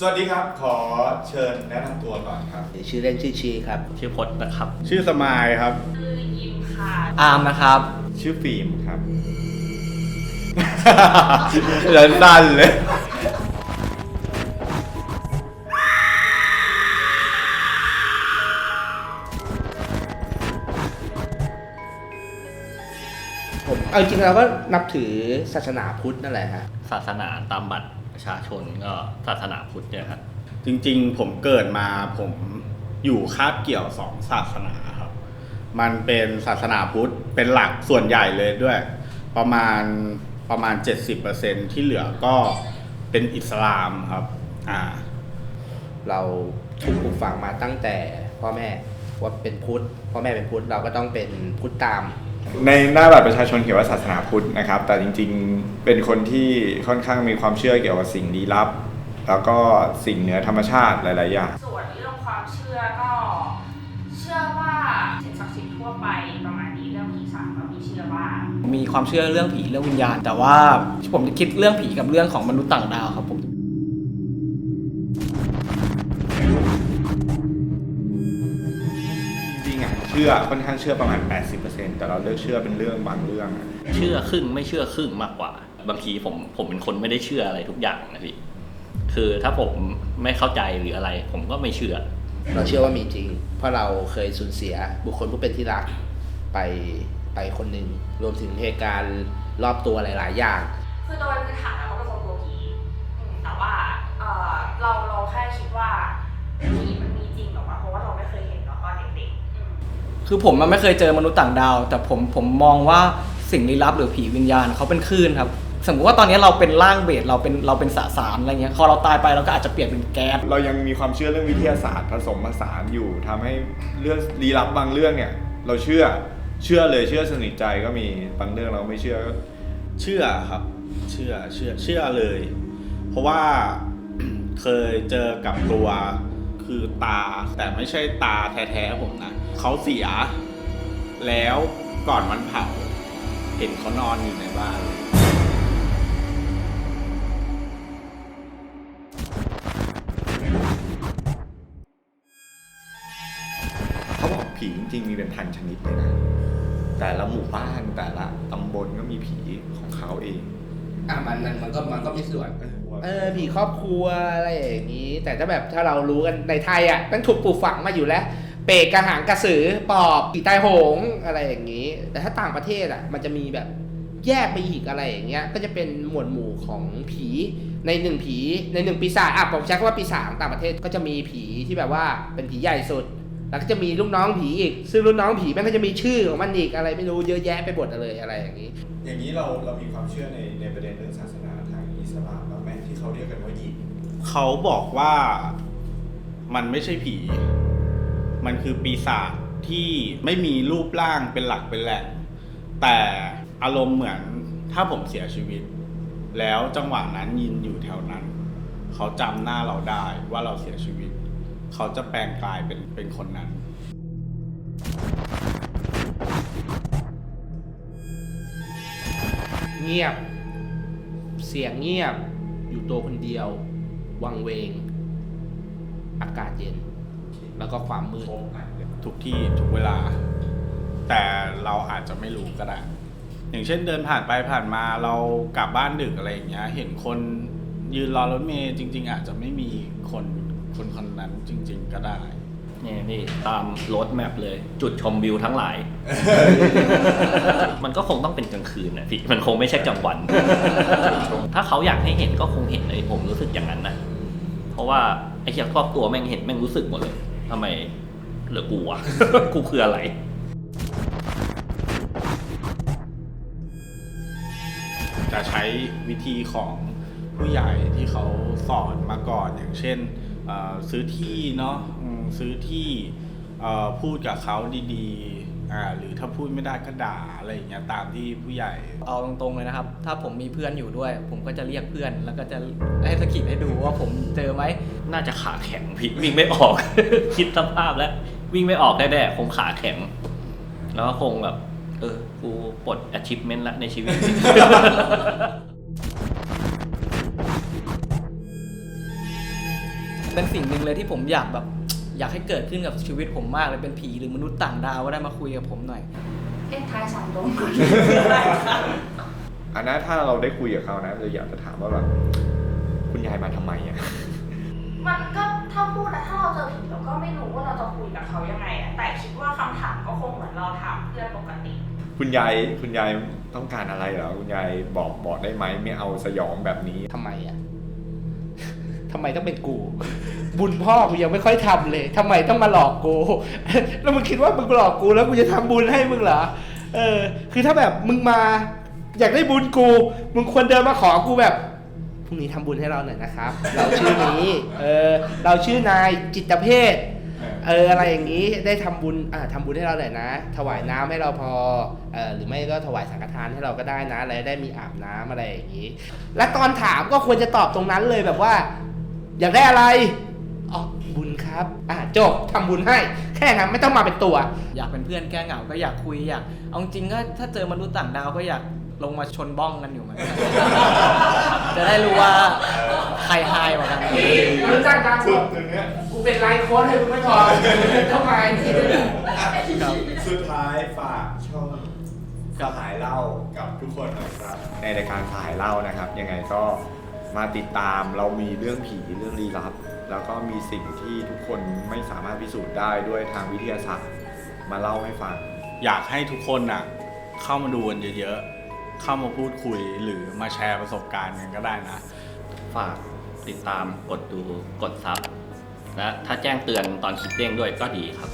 สวัสดีครับ ขอเชิญแนะนำตัวก่อนครับ ชื่อเล่นชื่อชีครับ ชื่อพจน์นะครับ ชื่อสมายครับชื่อยิมค่ะอาร์มนะครับ ชื่อฟิล์มครับแล้วดันเลย ผมเอาจริงๆแล้วก็นับถือศาสนาพุทธนั่นแหละฮะ ศาสนาตามบัตร ประชาชนก็ศาสนาพุทธเนี่ยครับจริงๆ ผมเกิดมาผมอยู่คาบเกี่ยวสองศาสนาครับ มันเป็นศาสนาพุทธเป็นหลักส่วนใหญ่เลยด้วย ประมาณประมาณ 70%ที่เหลือก็เป็นอิสลามครับอ่าเราถูกปลูกฝังมาตั้งแต่พ่อแม่ว่าเป็นพุทธพ่อแม่เป็นพุทธเราก็ต้องเป็นพุทธตาม ในหน้าบัตรประชาชนเขียนว่าศาสนาพุทธนะครับ แต่จริงๆเป็นคนที่ค่อนข้างมีความเชื่อเกี่ยวกับสิ่งลี้ลับ แล้วก็สิ่งเหนือธรรมชาติหลายๆอย่าง ส่วนเรื่องความเชื่อก็ เชื่อว่าสิ่งศักดิ์สิทธิ์ทั่วไปประมาณนี้เรื่องผีสางก็มีเชื่อว่า มีความเชื่อเรื่องผีเรื่องวิญญาณ แต่ว่าผมจะคิดเรื่องผีกับเรื่องของมนุษย์ต่างดาวครับผม จริงๆอะเชื่อค่อนข้างเชื่อประมาณ 80%แต่เราเลือกเชื่อเป็นเรื่องบางเรื่องอะเชื่อครึ่งไม่เชื่อครึ่งมากกว่า บางทีผมผมเป็นคนไม่ได้เชื่ออะไรทุกอย่างนะพี่คือถ้าผมไม่เข้าใจหรืออะไร ผมก็ไม่เชื่อ เราเชื่อว่ามีจริง เพราะเราเคยสูญเสียบุคคลผู้เป็นที่รักไปไปคนหนึ่งรวมถึงเหตุการณ์รอบตัวหลาย ๆ อย่าง คือโดยพื้นฐานเราก็เป็นคนกลัวผีอืมแต่ว่าเอ่อเราเราแค่คิดว่า คือผมมันไม่เคยเจอมนุษย์ต่างดาว แต่ผมผมมองว่าสิ่งลี้ลับหรือผีวิญญาณเขาเป็นคลื่นครับ สมมติว่าตอนนี้เราเป็นร่างเบสเราเป็นเราเป็นสสารอะไรเงี้ยพอเราตายไปเราก็อาจจะเปลี่ยนเป็นแก๊ส เรายังมีความเชื่อเรื่องวิทยาศาสตร์ผสมผสานอยู่ทำให้เรื่องลี้ลับบางเรื่องเนี่ย เราเชื่อเชื่อเลยเชื่อสนิทใจก็มีบางเรื่องเราไม่เชื่อก็เชื่อครับ เชื่อเชื่อเชื่อเลย เพราะว่า เคยเจอกับตัว คือตา แต่ไม่ใช่ตาแท้ๆผมนะเขาเสีย แล้วก่อนวันเผา เห็นเขานอนอยู่ในบ้านเขาบอกผีจริงๆมีเป็นพันชนิดเลยนะ แต่ละหมู่บ้านแต่ละตำบลก็มีผีของเขาเอง อะมันมันมันก็มันก็มีส่วนเออเออผีครอบครัวอะไรอย่างนี้ แต่ถ้าแบบถ้าเรารู้กันในไทยอะมันถูกปลูกฝังมาอยู่แล้ว เปรตกระหังกระสือปอบผีตายโหงอะไรอย่างนี้ แต่ถ้าต่างประเทศอะ มันจะมีแบบแยกไปอีกอะไรอย่างเงี้ย ก็จะเป็นหมวดหมู่ของผีในหนึ่งผีในหนึ่งปีศาจอะผมใช้คำว่าปีศาจของต่างประเทศก็จะมีผีที่แบบว่าเป็นผีใหญ่สุด แล้วก็จะมีลูกน้องผีอีก ซึ่งลูกน้องผีแม่งก็จะมีชื่อของมันอีกอะไรไม่รู้เยอะแยะไปหมดเลยอะไรอย่างนี้ อย่างนี้เราเรามีความเชื่อในในประเด็นเรื่องศาสนาทางอิสลามบ้างไหมที่เขาเรียกกันว่ายินเขาบอกว่ามันไม่ใช่ผี มันคือปีศาจที่ไม่มีรูปร่างเป็นหลักเป็นแหล่งแต่อารมณ์เหมือนถ้าผมเสียชีวิต แล้วจังหวะนั้นยินอยู่แถวนั้น เขาจำหน้าเราได้ว่าเราเสียชีวิต เขาจะแปลงกลายเป็นเป็นคนนั้น เงียบ เสียงเงียบ อยู่ตัวคนเดียว วังเวง อากาศเย็น แล้วก็ความมืด ทุกที่ทุกเวลา แต่เราอาจจะไม่รู้ก็ได้ อย่างเช่นเดินผ่านไปผ่านมาเรากลับบ้านดึกอะไรอย่างเงี้ย เห็นคนยืนรอรถเมย์จริง ๆ อาจจะไม่มีคน คนคนนั้นจริง ๆ ก็ได้นี่นี่ตามรถแมพเลย จุดชมวิวทั้งหลาย มันก็คงต้องเป็นกลางคืนนะพี่มันคงไม่ใช่กลางวัน ถ้าเขาอยากให้เห็นก็คงเห็นเลยผมรู้สึกอย่างนั้นนะเพราะว่าไอ้เหี้ยครอบตัวแม่งเห็นแม่งรู้สึกหมดเลยทำไมเหลือกูอะกูคืออะไร จะใช้วิธีของผู้ใหญ่ที่เขาสอนมาก่อนอย่างเช่นเอ่อ ซื้อที่เนาะอืมซื้อที่เอ่อพูดกับเขาดีๆอ่าหรือถ้าพูดไม่ได้ก็ด่าอะไรอย่างเงี้ยตามที่ผู้ใหญ่ เอาตรงๆเลยนะครับ ถ้าผมมีเพื่อนอยู่ด้วย ผมก็จะเรียกเพื่อน แล้วก็จะให้สกิปให้ดูว่าผมเจอไหมน่าจะขาแข็งพี่วิ่งไม่ออก คิดสภาพแล้ว วิ่งไม่ออกแน่ๆคงขาแข็ง แล้วก็คงแบบ เออ กูปลด achievement ละในชีวิต เป็นสิ่งหนึ่งเลยที่ผมอยากแบบ อยากให้เกิดขึ้นกับชีวิตผมมากเลยเป็นผีหรือมนุษย์ต่างดาวก็ได้มาคุยกับผมหน่อยเลขท้ายสามตัวก่อนอันนั้นถ้าเราได้คุยกับเขานะเราอยากจะถามว่าแบบคุณยายมาทำไมอะ มันก็ถ้าพูดนะถ้าเราเจอผีเราก็ไม่รู้ว่าเราจะคุยกับเขายังไงอะแต่คิดว่าคำถามก็คงเหมือนเราถามเพื่อนปกติ คุณยายคุณยายต้องการอะไรเหรอคุณยายบอกบอกได้ไหมไม่เอาสยองแบบนี้ ทำไมอะ ทำไมต้องเป็นกู บุญพ่อกูยังไม่ค่อยทำเลยทำไมต้องมาหลอกกู แล้วมึงคิดว่ามึงหลอกกูแล้วกูจะทำบุญให้มึงเหรอ เออ คือถ้าแบบมึงมา อยากได้บุญกู มึงควรเดินมาขอกูแบบพรุ่งนี้ทำบุญให้เราหน่อยนะครับ เราชื่อนี้ เออ เราชื่อนายจิตเพศเอออะไรอย่างนี้ได้ทำบุญอ่าทำบุญให้เราหน่อยนะ ถวายน้ำให้เราพอเออหรือไม่ก็ถวายสังฆทานให้เราก็ได้นะอะไรได้มีอาบน้ำอะไรอย่างนี้ และตอนถามก็ควรจะตอบตรงนั้นเลยแบบว่า อยากได้อะไรอ๋อบุญครับอ่าจบทำบุญให้ แค่นั้นไม่ต้องมาเป็นตัว อยากเป็นเพื่อนแก้เหงา ก็อยากคุยอยาก เอาจริงก็ถ้าเจอมนุษย์ต่างดาวก็อยากลงมาชนบ้องกันอยู่เหมือนกันจะได้รู้ว่าใครไฮกว่ากัน รู้จักการสุดกูเป็นไลฟ์โค้ดให้มึงไม่พอเข้ามาสุดท้ายฝากช่องสหายเล่ากับทุกคนหน่อยครับ ในรายการสหายเล่านะครับ ยังไงก็ มาติดตามเรามีเรื่องผีเรื่องลี้ลับ แล้วก็มีสิ่งที่ทุกคนไม่สามารถพิสูจน์ได้ด้วยทางวิทยาศาสตร์ มาเล่าให้ฟัง อยากให้ทุกคนน่ะเข้ามาดูกันเยอะๆ เข้ามาพูดคุยหรือมาแชร์ประสบการณ์กันก็ได้นะ ฝากติดตามกดดูกดซับและถ้าแจ้งเตือนตอนคลิปเด้งด้วยก็ดีครับ